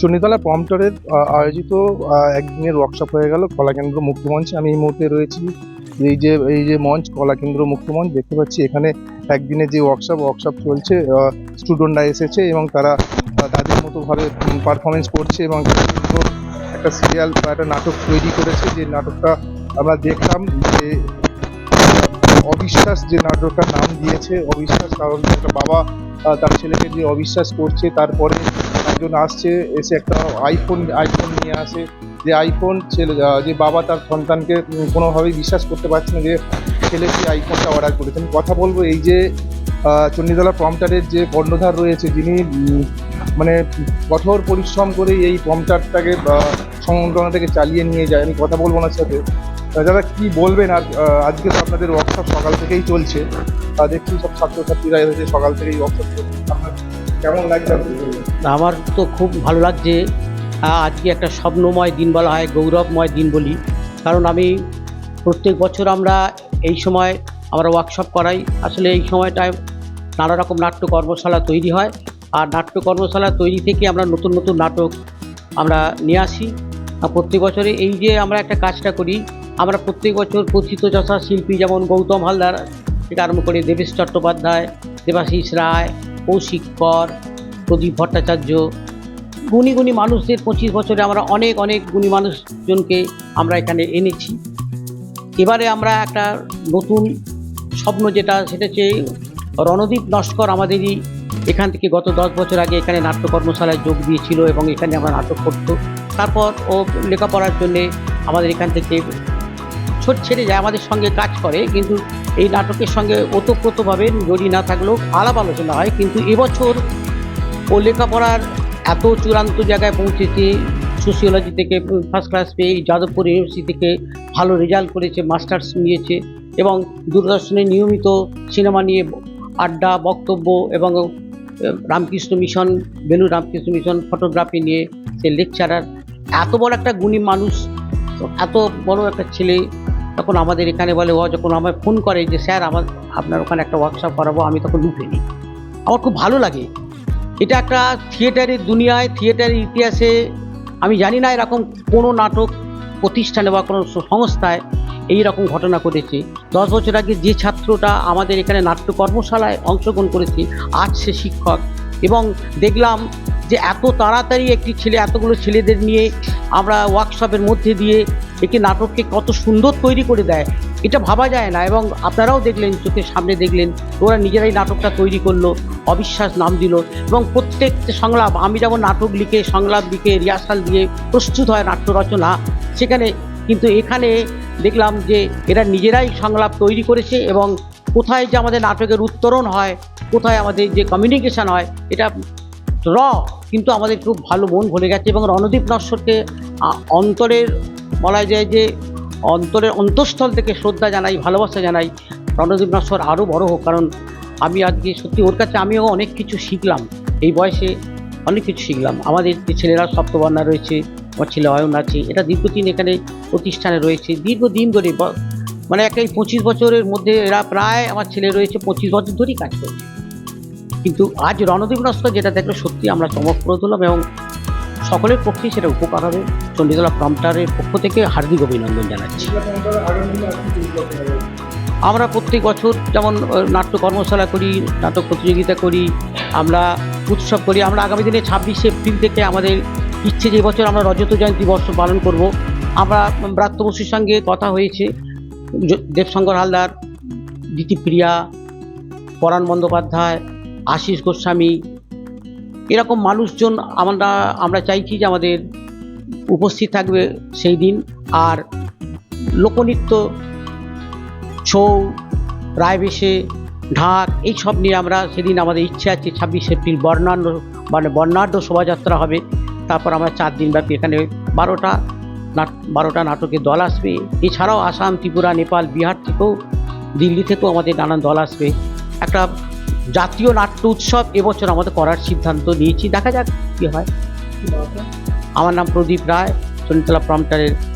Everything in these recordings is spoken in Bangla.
চণ্ডীতলা প্রম্পটরের আয়োজিত একদিনের ওয়ার্কশপ হয়ে গেল, কলাকেন্দ্র মুক্তমঞ্চে আমি এই মুহূর্তে রয়েছি। এই যে এই যে মঞ্চ, কলাকেন্দ্র মুক্তমঞ্চ দেখতে পাচ্ছি এখানে একদিনের যে ওয়ার্কশপ ওয়ার্কশপ চলছে স্টুডেন্টরা এসেছে এবং তারা তাদের মতো ভাবে পারফরমেন্স করছে এবং একটা সিরিয়াল বা একটা নাটক তৈরি করেছে। যে নাটকটা আমরা দেখলাম যে, অবিশ্বাস যে নাটকটার নাম দিয়েছে, অবিশ্বাস কারণ একটা বাবা তার ছেলেকে যে অবিশ্বাস করছে, তারপরে একজন আসছে, এসে একটা আইফোন আইফোন নিয়ে আসে। যে আইফোন ছেলে যে বাবা তার সন্তানকে কোনোভাবেই বিশ্বাস করতে পারছে না যে ছেলে যে আইফোনটা অর্ডার করেছে। আমি কথা বলব, এই যে চণ্ডীতলা প্রম্পটারের যে কর্ণধার রয়েছে, যিনি মানে কঠোর পরিশ্রম করে এই প্রম্পটারটাকে সংগঠনা থেকে চালিয়ে নিয়ে যায়। আমি কথা বলব ওনার সাথে। দাদা, কি বলবেন? আর আজকে তো আপনাদের ওয়ার্কশপ সকাল থেকেই চলছে। দেখছি সব ছাত্রছাত্রীরা এসেছে সকাল থেকেই ওয়ার্কশপ চলছে আপনার কেমন লাগছে? আমার তো খুব ভালো লাগছে আজকে একটা স্বপ্নময় দিন বলা হয়, গৌরবময় দিন বলি। কারণ আমি প্রত্যেক বছর আমরা এই সময় আমরা ওয়ার্কশপ করাই। আসলে এই সময়টায় নানা রকম নাট্য কর্মশালা তৈরি হয়। আর নাট্য কর্মশালা তৈরি থেকে আমরা নতুন নতুন নাটক আমরা নিয়ে আসি। প্রত্যেক বছরে এই যে আমরা একটা কাজটা করি, আমরা প্রত্যেক বছর কথিত যথা শিল্পী যেমন গৌতম হালদার, থেকে আরম্ভ করে দেবেশ চট্টোপাধ্যায়, দেবাশিস রায়, কৌশিক কর প্রদীপ ভট্টাচার্য, গুণী গুণী মানুষদের পঁচিশ বছরে আমরা অনেক অনেক গুণী মানুষজনকে আমরা এখানে এনেছি। এবারে আমরা একটা নতুন স্বপ্ন যেটা, সেটা হচ্ছে রণদীপ নস্কর আমাদেরই এখান থেকে গত দশ বছর আগে এখানে নাট্য কর্মশালায় যোগ দিয়েছিল এবং এখানে আমরা নাটক করতো। তারপর ও লেখাপড়ার জন্যে আমাদের এখান থেকে ছোট ছেড়ে যায়, আমাদের সঙ্গে কাজ করে, কিন্তু এই নাটকের সঙ্গে ওতপ্রোতভাবে জড়িয়ে না থাকলেও আলাপ আলোচনা হয়। কিন্তু এবছর ও লেখাপড়ার এত চূড়ান্ত জায়গায় পৌঁছেছে সোশিওলজি থেকে ফার্স্ট ক্লাস পেয়ে যাদবপুর ইউনিভার্সিটি থেকে ভালো রেজাল্ট করেছে মাস্টার্স নিয়েছে এবং দূরদর্শনে নিয়মিত সিনেমা নিয়ে আড্ডা, বক্তব্য এবং Ramakrishna mission Belur Ramakrishna mission photography নিয়ে সে লেকচারার এত বড় একটা গুণী মানুষ, এত বড় একটা ছেলে তখন আমাদের এখানে বলে ও যখন আমায় ফোন করে যে, স্যার, আমার, আপনার ওখানে একটা ওয়ার্কশপ করাবো, আমি তখন লুফে নিই। আমার খুব ভালো লাগে। এটা একটা থিয়েটারের দুনিয়ায়, থিয়েটারের ইতিহাসে, আমি জানি না এরকম কোনো নাটক, প্রতিষ্ঠানে বা কোনো সংস্থায় এই রকম ঘটনা ঘটেছে। দশ বছর আগে যে ছাত্রটা আমাদের এখানে নাট্য কর্মশালায় অংশগ্রহণ করেছে, আজ সে শিক্ষক। এবং দেখলাম যে এত তাড়াতাড়ি একটি ছেলে, এতগুলো ছেলেদের নিয়ে আমরা ওয়ার্কশপের মধ্যে দিয়ে একটি নাটককে কত সুন্দর তৈরি করে দেয়। এটা ভাবা যায় না এবং আপনারাও দেখলেন, চোখের সামনে দেখলেন, ওরা নিজেরাই নাটকটা তৈরি করল, অবিশ্বাস নাম দিল এবং প্রত্যেকটা সংলাপ, আমি যেমন নাটক লিখে, সংলাপ লিখে রিহার্সাল দিয়ে প্রস্তুত হয় নাট্য রচনা সেখানে কিন্তু এখানে দেখলাম যে এরা নিজেরাই সংলাপ তৈরি করেছে এবং কোথায় যে আমাদের নাটকের উত্তরণ হয়, কোথায় আমাদের যে কমিউনিকেশন হয়, এটা র কিন্তু আমাদের খুব ভালো মন ভরে গেছে এবং রণদীপ নশ্বরকে অন্তরের বলা যায় যে অন্তরের অন্তঃস্থল থেকে শ্রদ্ধা জানাই, ভালোবাসা জানাই। রণদীপ নশ্বর আরও বড় হোক, কারণ আমি আজকে সত্যি ওর কাছে আমিও অনেক কিছু শিখলাম। এই বয়সে অনেক কিছু শিখলাম। আমাদের যে ছেলেরা সপ্তবর্ণা রয়েছে, আমার ছেলে অয়ন আছে, এটা দীর্ঘদিন এখানে প্রতিষ্ঠানে রয়েছে। দীর্ঘদিন ধরে মানে একটা এই পঁচিশ বছরের মধ্যে এরা প্রায় আমার ছেলে রয়েছে, পঁচিশ বছর ধরেই কাজ করছে। কিন্তু আজ রণদীপ নস্কর যেটা দেখলে, সত্যি আমরা চমকপ্রদ হলাম এবং সকলের পক্ষেই সেটা উপকার হবে। চণ্ডীতলা প্রম্পটারের পক্ষ থেকে হার্দিক অভিনন্দন জানাচ্ছি। আমরা প্রত্যেক বছর যেমন নাট্য কর্মশালা করি, নাটক প্রতিযোগিতা করি, আমরা উৎসব করি। আমরা আগামী দিনে ছাব্বিশে এপ্রিল থেকে আমাদের ইচ্ছে যে বছর আমরা রজত জয়ন্তী বর্ষ পালন করব। আমরা ব্রাত্য বসুর সঙ্গে কথা হয়েছে। দেবশঙ্কর হালদার দ্বিতীপ্রিয়া পরাণ বন্দ্যোপাধ্যায়, আশিস গোস্বামী এরকম মানুষজন আমরা আমরা চাইছি যে আমাদের উপস্থিত থাকবে সেই দিন। আর লোকনৃত্য, ছৌ, রায়বেশে, ঢাক, এই সব নিয়ে আমরা সেদিন আমাদের ইচ্ছে আছে ছাব্বিশে এপ্রিল বর্ণাঢ্য মানে বর্ণাঢ্য শোভাযাত্রা হবে। তারপর আমরা চার দিন ব্যাপী এখানে বারোটা নাট, বারোটা নাটকের দল আসবে। এছাড়াও আসাম, ত্রিপুরা, নেপাল, বিহার থেকেও, দিল্লি থেকেও আমাদের নানান দল আসবে। একটা জাতীয় নাট্য উৎসব এবছর আমাদের করার সিদ্ধান্ত নিয়েছি। দেখা যাক কী হয়। আমার নাম প্রদীপ রায় চনিতলা প্রম্পটারের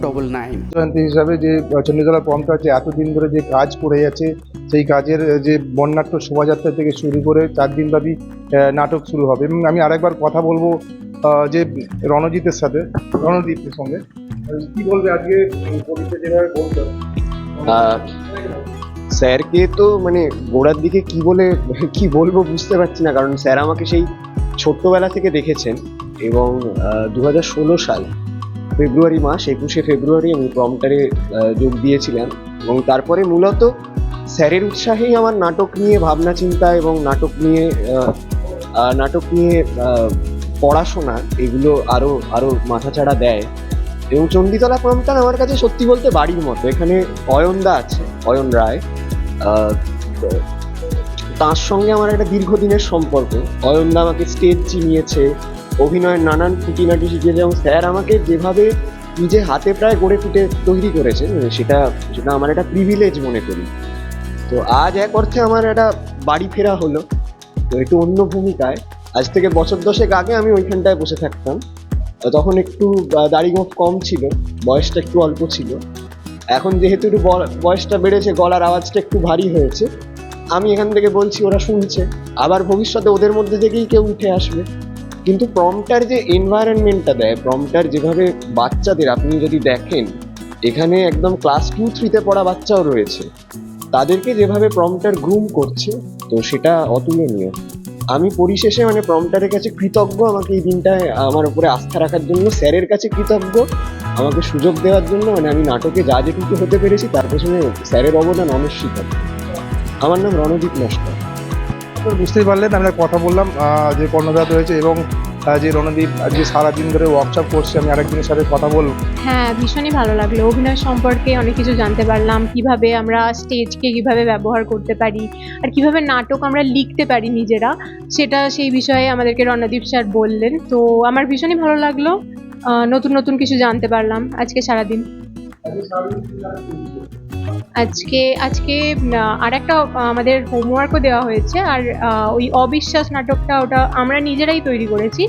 double nine Jayanti হিসাবে যে চণ্ডীতলা পম্পটা যে এতদিন ধরে যে কাজ করে যাচ্ছে সেই কাজের যে বর্ণাঢ্য শোভাযাত্রা থেকে শুরু করে চার দিনব্যাপী আহ, নাটক শুরু হবে। এবং আমি আরেকবার কথা বলব আহ, যে রণজিতের সাথে রণদীপের সঙ্গে। কি বলবে আজকে যেভাবে বলতো স্যারকে তো মানে গোড়ার দিকে কি বলে কি বলব বুঝতে পারছি না কারণ স্যার আমাকে সেই ছোট্টবেলা থেকে দেখেছেন এবং দু হাজার ষোলো সাল ফেব্রুয়ারি মাস, একুশে ফেব্রুয়ারি আমি প্রমটারে যোগ দিয়েছিলাম এবং তারপরে মূলত স্যারের উৎসাহেই আমার নাটক নিয়ে ভাবনা চিন্তা এবং নাটক নিয়ে নাটক নিয়ে পড়াশোনা এগুলো আরও আরও মাথাচাড়া দেয়। এবং চণ্ডীতলা প্রমটার আমার কাছে সত্যি বলতে বাড়ির মতো। এখানে অয়নদা আছে, অয়ন রায়। তার সঙ্গে আমার একটা দীর্ঘদিনের সম্পর্ক। অয়নদা আমাকে স্টেজ চিনিয়েছে অভিনয়ের নানান খুঁটিনাটি শিখিয়েছে এবং স্যার আমাকে যেভাবে নিজে হাতে প্রায় গড়ে ফুটে তৈরি করেছে সেটা সেটা আমার একটা প্রিভিলেজ মনে করি। তো আজ এক অর্থে আমার একটা বাড়ি ফেরা হলো। তো একটু অন্য ভূমিকায়, আজ থেকে বছর দশেক আগে আমি ওইখানটায় বসে থাকতাম। তখন একটু দাড়ি গোঁফ কম ছিল, বয়সটা একটু অল্প ছিল। এখন যেহেতু একটু বয়সটা বেড়েছে, গলার আওয়াজটা একটু ভারী হয়েছে। আমি এখান থেকে বলছি, ওরা শুনছে। আবার ভবিষ্যতে ওদের মধ্যে থেকেই কেউ উঠে আসবে। কিন্তু প্রমটার যে এনভায়রনমেন্টটা দেয় প্রমটার যেভাবে বাচ্চাদের, আপনি যদি দেখেন, এখানে একদম ক্লাস টু থ্রিতে পড়া বাচ্চাও রয়েছে। তাদেরকে যেভাবে প্রমটার গ্রুম করছে, তো সেটা অতুলনীয়। আমি পরিশেষে মানে প্রমটারের কাছে কৃতজ্ঞ, আমাকে এই দিনটায় আমার উপরে আস্থা রাখার জন্য স্যারের কাছে কৃতজ্ঞ, আমাকে সুযোগ দেওয়ার জন্য মানে আমি নাটকে যা যেটুকু হতে পেরেছি, তার পেছনে স্যারের অবদান অনস্বীকার্য। আমার নাম রণজিৎ নস্কর বুঝতেই পারলেন আমরা কথা বললাম যে কর্ণধার রয়েছে এবং যে রণদীপ আজকে সারাদিন ধরে ওয়ার্কশপ করছে, আমি আরেকদিনের সাথে কথা বলব। হ্যাঁ ভীষণই ভালো লাগল। অভিনয় সম্পর্কে অনেক কিছু জানতে পারলাম, কীভাবে আমরা স্টেজকে কীভাবে ব্যবহার করতে পারি, আর কীভাবে নাটক আমরা লিখতে পারি নিজেরা, সেটা সেই বিষয়ে আমাদেরকে রণদীপ স্যার বললেন। তো আমার ভীষণই ভালো লাগল নতুন নতুন কিছু জানতে পারলাম আজকে সারাদিন। আজকে আজকে আর একটা আমাদের হোমওয়ার্কও দেওয়া হয়েছে। আর ওই অবিশ্বাস নাটকটা ওটা আমরা নিজেরাই তৈরি করেছি।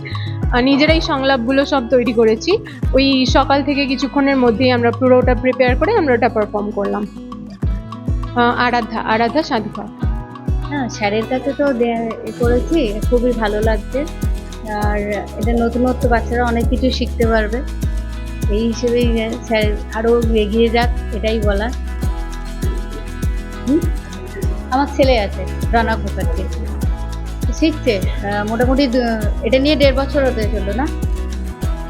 নিজেরাই সংলাপগুলো সব তৈরি করেছি। ওই সকাল থেকে কিছুক্ষণের মধ্যেই আমরা পুরো ওটা প্রিপেয়ার করে আমরা ওটা পারফর্ম করলাম। আরাধ্যা আরাধ্যা সাধুকা হ্যাঁ স্যারের কাছে তো করেছি, খুবই ভালো লাগছে। আর এটা নতুনত্ব বাচ্চারা অনেক কিছু শিখতে পারবে। এই হিসেবেই স্যার আরও এগিয়ে যাক, এটাই বলা? আমার ছেলে আছে, রানা মুখার্জি। শিখছে? মোটামুটি এটা নিয়ে দেড় বছর হতে চলল না?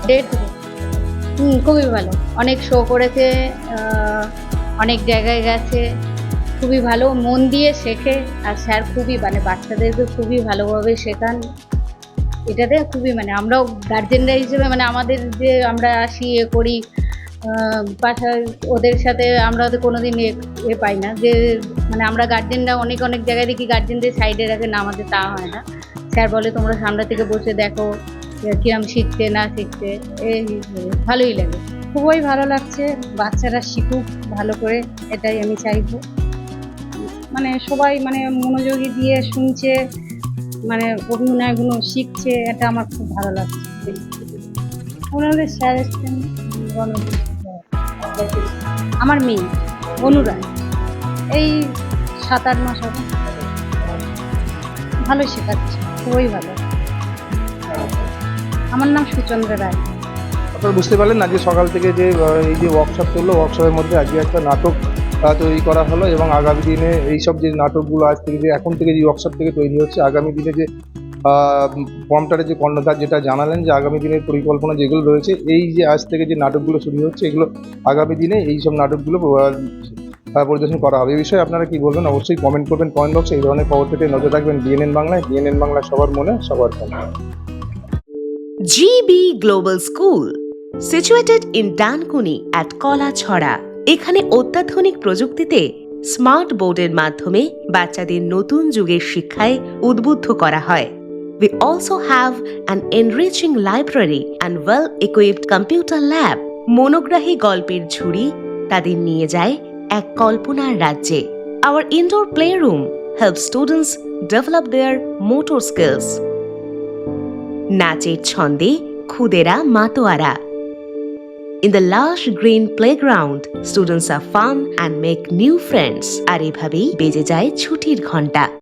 দেড় হুম, খুবই ভালো। অনেক শো করেছে অনেক জায়গায় গেছে। খুবই ভালো, মন দিয়ে শেখে। আর স্যার খুবই মানে বাচ্চাদেরকে খুবই ভালোভাবে শেখান। এটাতে খুবই মানে আমরাও গার্জেনরা হিসেবে মানে আমাদের যে আমরা আসি, এ করি পাশা ওদের সাথে আমরা তো কোনোদিন এ এ পাই না। যে মানে আমরা গার্জেনরা অনেক অনেক জায়গায় দেখি গার্জেনদের সাইডে রাখে, না আমাদের তা হয় না। স্যার বলে, তোমরা সামনে থেকে বসে দেখো কিরম শিখছে, না শিখছে। এই, ভালোই লাগে। খুবই ভালো লাগছে, বাচ্চারা শিখুক ভালো করে, এটাই আমি চাইব। মানে সবাই মানে মনোযোগী দিয়ে শুনছে মানে অভিনয়গুলো শিখছে, এটা আমার খুব ভালো লাগছে। ওনাদের স্যার এসছেন। আমার মেয়ে অনুরায় এই সাত আট মাস হবে ভালো শেখাচ্ছে, খুবই ভালো। আমার নাম সুচন্দ্র রায়। আপনারা বুঝতে পারলেন আজকে সকাল থেকে যে এই যে ওয়ার্কশপ চলল ওয়ার্কশপের মধ্যে আজকে একটা নাটক তৈরি করা হলো এবং আগামী দিনে এইসব যে নাটকগুলো আজ থেকে যে, এখন থেকে যে ওয়ার্কশপ থেকে তৈরি হচ্ছে, আগামী দিনে যে ফর্মটারে যে কর্ণধার যেটা জানালেন যে আগামী দিনের পরিকল্পনা যেগুলো রয়েছে এই যে আজ থেকে যে নাটকগুলো শুরু হচ্ছে এগুলো আগামী দিনে এই সব নাটকগুলো পরিদর্শন করা হবে। এই বিষয়ে আপনারা কি বলবেন? অবশ্যই কমেন্ট করবেন কমেন্ট বক্সে এই ধরনের খবর পেতে নজর রাখবেন ডিএনএন বাংলায়। ডিএনএন বাংলা সবার মনে সবার ফোনে GB Global School, situated in Dankuni at Kalachhara এখানে অত্যাধুনিক প্রযুক্তিতে স্মার্ট বোর্ডের মাধ্যমে বাচ্চাদের নতুন যুগের শিক্ষায় উদ্বুদ্ধ করা হয়। We also have an enriching library and well-equipped computer lab. মনোগ্রাহী গল্পের ঝুড়ি তাদের নিয়ে যায় এক কল্পনার রাজ্যে Our indoor playroom helps students develop their motor skills. নাচের ছন্দে খুদেরা মাতোয়ারা In the lush green playground, students are fun and make new friends. আর এভাবেই বেজে যায় ছুটির ঘণ্টা